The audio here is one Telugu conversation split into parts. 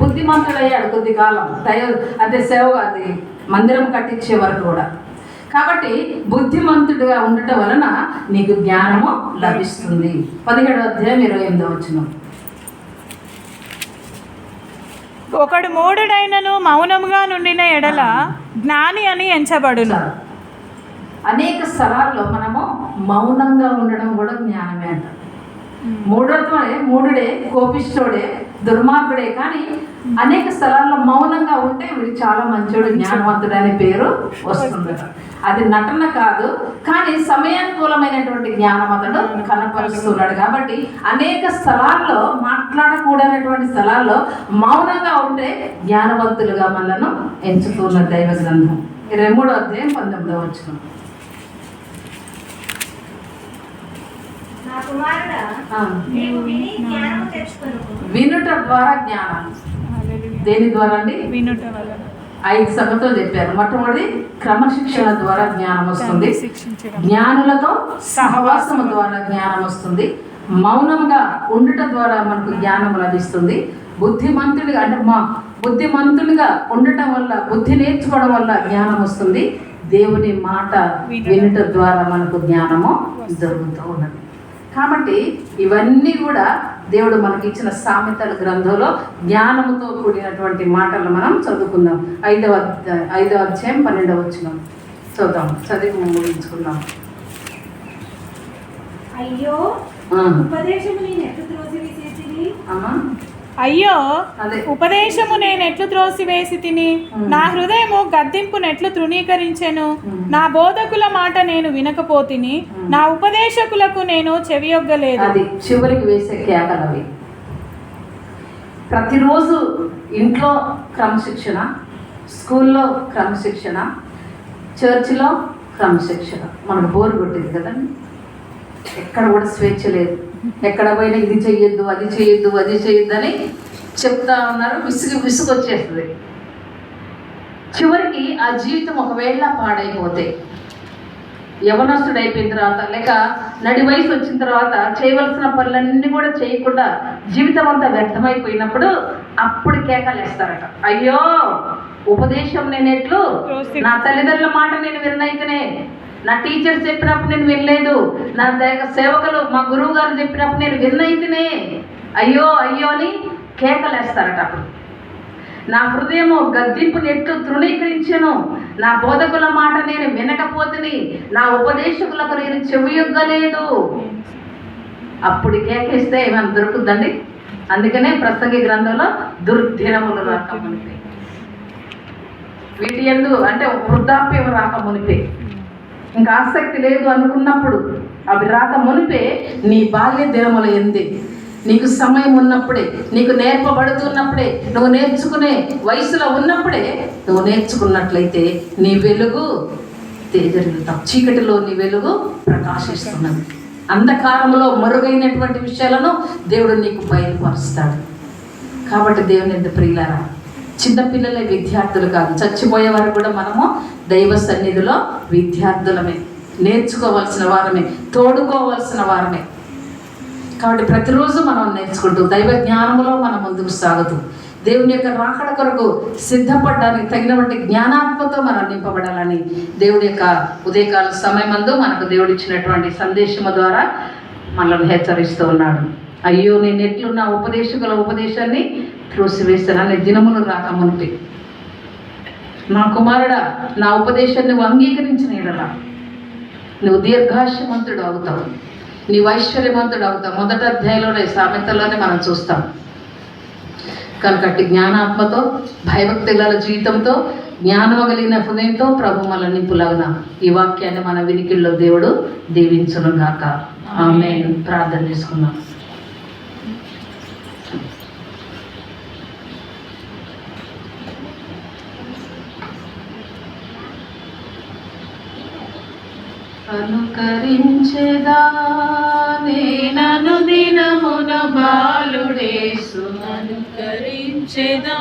బుద్ధిమంతుడయ్యాడు కొద్ది కాలం దైవ అంటే సేవ అది మందిరం కట్టించే వరకు కూడా. కాబట్టి బుద్ధిమంతుడిగా ఉండటం వలన నీకు జ్ఞానము లభిస్తుంది. పదిహేడవ అధ్యాయం ఇరవై ఎనిమిదో వచ్చిన ఒకడు మూడుడైనను మౌనముగా నుండిన ఎడల జ్ఞాని అని ఎంచబడును. అనేక స్థలాల్లో మనము మౌనంగా ఉండడం కూడా జ్ఞానమే అంట. మూఢత్వమే మూడుడే కోపిష్టోడే దుర్మార్గుడే కానీ అనేక స్థలాల్లో మౌనంగా ఉంటే వీడు చాలా మంచోడు జ్ఞానవంతుడు అనే పేరు వస్తుంది. అది నటన కాదు కానీ సమయానుకూలమైనటువంటి జ్ఞానం అతడు కనపరుస్తున్నాడు కాబట్టి అనేక స్థలాల్లో మాట్లాడకూడనటువంటి స్థలాల్లో మౌనంగా ఉంటే జ్ఞానవంతులుగా మనలను ఎంచుతున్న దైవ గ్రంథం. ఇరవై మూడో అధ్యాయం పంతొమ్మిదో వచ్చిన నా కుమారుడా నీవు విని జ్ఞానము తెచ్చుకొనుము వినుట ద్వారా జ్ఞానం. దేని ద్వారా అండి? వినుట ఐదు సంగతులు చెప్పారు. మొట్టమొదటి క్రమశిక్షణ ద్వారా జ్ఞానం వస్తుంది. జ్ఞానులతో సహవాసము ద్వారా జ్ఞానం వస్తుంది. మౌనంగా ఉండుట ద్వారా మనకు జ్ఞానం లభిస్తుంది. బుద్ధిమంతుడిగా అంటే మా బుద్ధిమంతుడిగా ఉండటం వల్ల బుద్ధి నేర్చుకోవడం వల్ల జ్ఞానం వస్తుంది. దేవుని మాట వినుట ద్వారా మనకు జ్ఞానము దొరుకుతూ ఉన్నది. కాబట్టి ఇవన్నీ కూడా దేవుడు మనకి ఇచ్చిన సామెతల గ్రంథంలో జ్ఞానముతో కూడినటువంటి మాటలు మనం చదువుకుందాం. ఐదవ ఐదవ అధ్యాయం పన్నెండవ వచ్చిన చూద్దాం. చదివి ముగించుకుందాం. అయ్యో ఉపదేశము నేను అమ్మా. అయ్యో ఉపదేశము నేను ఎట్లు త్రోసివేసి తిని నా హృదయము గద్దింపును ఎట్లు తృణీకరించెను నా బోధకుల మాట నేను వినకపోతిని నా ఉపదేశకులకు నేను చెవియొగ్గలేదు. అది చివరికి వేసే కేకలు అవి. ప్రతిరోజు ఇంట్లో క్రమశిక్షణ స్కూల్లో క్రమశిక్షణ చర్చిలో క్రమశిక్షణ. మనకు బోరు కొట్టింది కదండి. ఎక్కడ కూడా స్వేచ్ఛ లేదు. ఎక్కడ పోయినా ఇది చెయ్యొద్దు అది చెయ్యొద్దు అది చెయ్యొద్దు అని చెప్తా ఉన్నారు. విసుగు విసుగు వచ్చేస్తుంది చివరికి ఆ జీవితం ఒకవేళ పాడైపోతే యవనస్తుడు అయిపోయిన తర్వాత లేక నడి వయసు వచ్చిన తర్వాత చేయవలసిన పనులన్నీ కూడా చేయకుండా జీవితం అంతా వ్యర్థమైపోయినప్పుడు అప్పుడు కేకలేస్తారట. అయ్యో! ఉపదేశం నేనేట్లు నా తల్లిదండ్రుల మాట నేను విన్నైతేనే నా టీచర్స్ చెప్పినప్పుడు నేను వినలేదు. నా దగ్గర సేవకులు మా గురువు గారు చెప్పినప్పుడు నేను విన్నైతేనే. అయ్యో అయ్యో అని కేకలేస్తారట అప్పుడు. నా హృదయము గద్దింపు నెట్టు తృణీకరించను. నా బోధకుల మాట నేను వినకపోతుని. నా ఉపదేశకులకు నేను చెవియొగ్గలేదు. అప్పుడు కేకేస్తే ఏమైనా దొరుకుద్దండి అందుకనే ప్రసంగి గ్రంథంలో దుర్దినములు రాక మునిపే. వీటి ఎందు అంటే వృద్ధాప్యం రాక మునిపే. ఇంకా ఆసక్తి లేదు అనుకున్నప్పుడు అవి రాక మునిపే నీ బాల్య దినముల ఎందే? నీకు సమయం ఉన్నప్పుడే నీకు నేర్పబడుతున్నప్పుడే నువ్వు నేర్చుకునే వయసులో ఉన్నప్పుడే నువ్వు నేర్చుకున్నట్లయితే నీ వెలుగు తేజరిల్లుతాం. చీకటిలో నీ వెలుగు ప్రకాశిస్తున్నది. అంధకారంలో మరుగైనటువంటి విషయాలను దేవుడు నీకు బయలుపరుస్తాడు. కాబట్టి దేవుని ఎంత చిన్నపిల్లలే విద్యార్థులు కాదు. చచ్చిపోయే వరకు కూడా మనము దైవ సన్నిధిలో విద్యార్థులమే. నేర్చుకోవాల్సిన వారమే. తోడుకోవాల్సిన వారమే. కాబట్టి ప్రతిరోజు మనం నేర్చుకుంటూ దైవ జ్ఞానములో మనం ముందుకు సాగుతూ దేవుని యొక్క రాకడ కొరకు సిద్ధపడడానికి తగినటువంటి జ్ఞానాత్మతో మనం నింపబడాలని దేవుడి యొక్క ఉదయకాల సమయమందు మనకు దేవుడు ఇచ్చినటువంటి సందేశము ద్వారా మనల్ని హెచ్చరిస్తూ ఉన్నాడు. అయ్యో నేను ఎట్లున్న ఉపదేశకుల ఉపదేశాన్ని త్రోసివేస్తానని దినములు రాక నా కుమారుడా నా ఉపదేశాన్ని నువ్వు అంగీకరించిన ఎడలా. నువ్వు దీర్ఘాశమంతుడు అవుతావు. నీవు ఐశ్వర్యవంతుడు అవుతావు. మొదటి అధ్యాయంలోనే సామెతలోనే మనం చూస్తాం. కనుక అట్టి జ్ఞానాత్మతో భయభక్తుల జీవితంతో జ్ఞానం కలిగిన హృదయంతో ప్రభు మన నింపులాగిన. ఈ వాక్యాన్ని మన వినికిల్లో దేవుడు దీవించును గాక ఆమె ప్రార్థన చేసుకున్నాం అనుకరించేదా నేనను దినమున బాలుడేసు అనుకరించెదా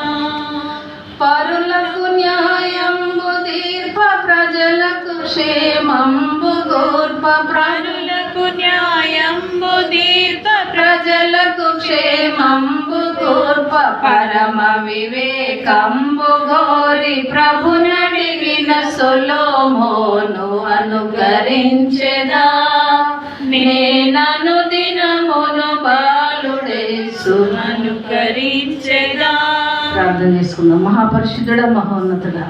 పరులకు న్యాయంబు దీర్ఘ ప్రజలకు క్షేమంబు గోర్ప పరులకు ప్రజలకు న్యాయంబు దీర్ఘ ప్రజలకు క్షేమంబు కూర్ప పరమ వివేకంబు గోరి ప్రభు నడిగిన సొలోమోను అనుకరించెదా. నేనను దినమును బాలుడేసునను అనుకరించెదా ప్రార్థన చేసుకుందాం. మహాపరిశుద్ధుడ మహోన్నతుడా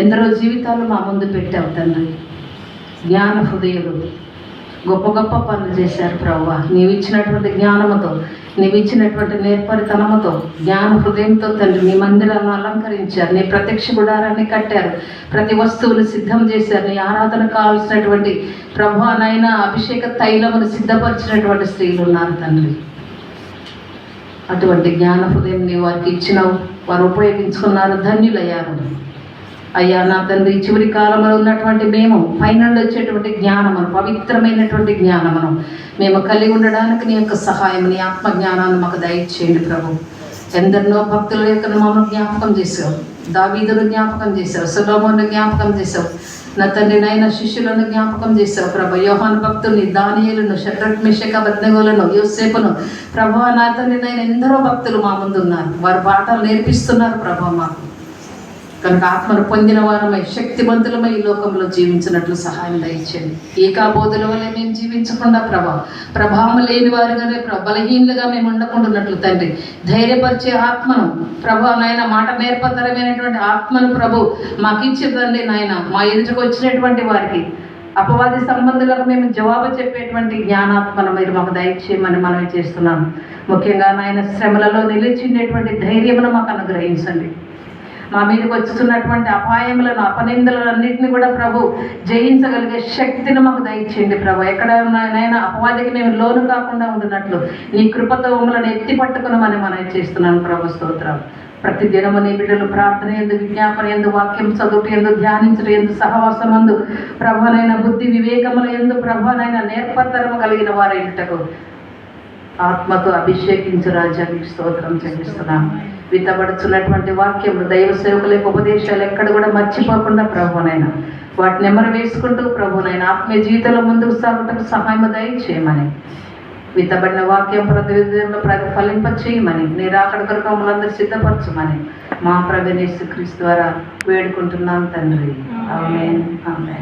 ఎందరో జీవితాలు మా ముందు పెట్టావు తండ్రి. జ్ఞాన హృదయుడు. గొప్ప గొప్ప పనులు చేశారు ప్రవ్వ. నీవు ఇచ్చినటువంటి జ్ఞానముతో నీవు ఇచ్చినటువంటి నేర్పరితనముతో జ్ఞాన హృదయంతో తండ్రి నీ మందిరాలను అలంకరించారు నీ ప్రత్యక్ష గుడారాన్ని కట్టారు ప్రతి వస్తువులు సిద్ధం చేశారు నీ ఆరాధన కావాల్సినటువంటి ప్రభు అభిషేక తైలమును సిద్ధపరిచినటువంటి స్త్రీలు ఉన్నారు తండ్రి. అటువంటి జ్ఞాన హృదయం నీ వారికి ఇచ్చినావు వారు ఉపయోగించుకున్నారు ధన్యులయ్యారు. అయ్యా నా తండ్రి చివరి కాలంలో ఉన్నటువంటి మేము ఫైనల్ వచ్చేటువంటి జ్ఞానమును పవిత్రమైనటువంటి జ్ఞానమును మేము కలిగి ఉండడానికి నీ యొక్క సహాయం నీ ఆత్మ జ్ఞానాన్ని మాకు దయచేయండి ప్రభు. ఎందరినో భక్తుల యొక్క మమ్మల్ని జ్ఞాపకం చేశావు. దావీదులు జ్ఞాపకం చేశావు. సులభమును జ్ఞాపకం చేశావు. నా తండ్రి నాయన శిష్యులను జ్ఞాపకం చేశావు. ప్రభ యోహాన్ భక్తుల్ని దానియులను షట్రట్ మిషక బద్నగోలను యోసేపును. ప్రభా నా తండ్రి నాయన ఎందరో భక్తులు మా ముందు ఉన్నారు. వారు పాఠాలు నేర్పిస్తున్నారు ప్రభా మాకు. కనుక ఆత్మను పొందిన వారమై శక్తివంతులమై ఈ లోకంలో జీవించినట్లు సహాయం దయచేయండి. ఏకాబోధుల వల్ల మేము జీవించకుండా ప్రభా ప్రభావం లేని వారుగానే ప్ర బలహీనులుగా మేము ఉండకుండాన్నట్లు తండ్రి ధైర్యపరిచే ఆత్మను ప్రభా నాయన మాట నేర్పతరమైనటువంటి ఆత్మను ప్రభు మాకు ఇచ్చిందండి నాయన మా ఎదుటికి వచ్చినటువంటి వారికి అపవాది సంబంధులకు మేము జవాబు చెప్పేటువంటి జ్ఞానాత్మను మీరు మాకు దయచేయమని మనవి చేస్తున్నాం. ముఖ్యంగా నాయన శ్రమలలో నిలిచిండేటువంటి ధైర్యమును మాకు అనుగ్రహించండి. మా మీదకి వచ్చుతున్నటువంటి అపాయములను అపనిందలను కూడా ప్రభు జయించగలిగే శక్తిని మాకు దయచేయండి ప్రభు. ఎక్కడ నైనా అపవాదికి మేము లోను కాకుండా ఉండినట్లు నీ కృపతో మమ్మల్ని ఎత్తి పట్టుకునమని మనం చేస్తున్నాను ప్రభు స్తోత్రం. ప్రతి దినము నీ బిడ్డలు ప్రార్థన ఎందు విజ్ఞాపన ఎందు వాక్యం చదువుట ఎందు ధ్యానించడం ఎందు సహవాసం ఎందు ప్రభనైన బుద్ధి వివేకముల ఎందు ప్రభనైన నేర్పతరము కలిగిన వారి ఇంటకు ఆత్మతో అభిషేకించు రాజ్యానికి స్తోత్రం చెల్లిస్తున్నాము విత్తబడుచున్నటువంటి వాక్యములు దైవ సేవకుల యొక్క ఉపదేశాలు ఎక్కడ కూడా మర్చిపోకుండా ప్రభునైనా. వాటిని నెమరు వేసుకుంటూ ప్రభునైనా ఆత్మీయ జీవితంలో ముందుకు సాగుటకు సహాయం దయచేయమని. విత్తబడిన వాక్యం ప్రతి విధంలో ప్రతిఫలింప చేయమని నేను అక్కడ కొరకు మమ్మల్ని సిద్ధపరచమని. మా ప్రవేశ క్రీస్తు ద్వారా వేడుకుంటున్నాను తండ్రి. ఆమె ఆమె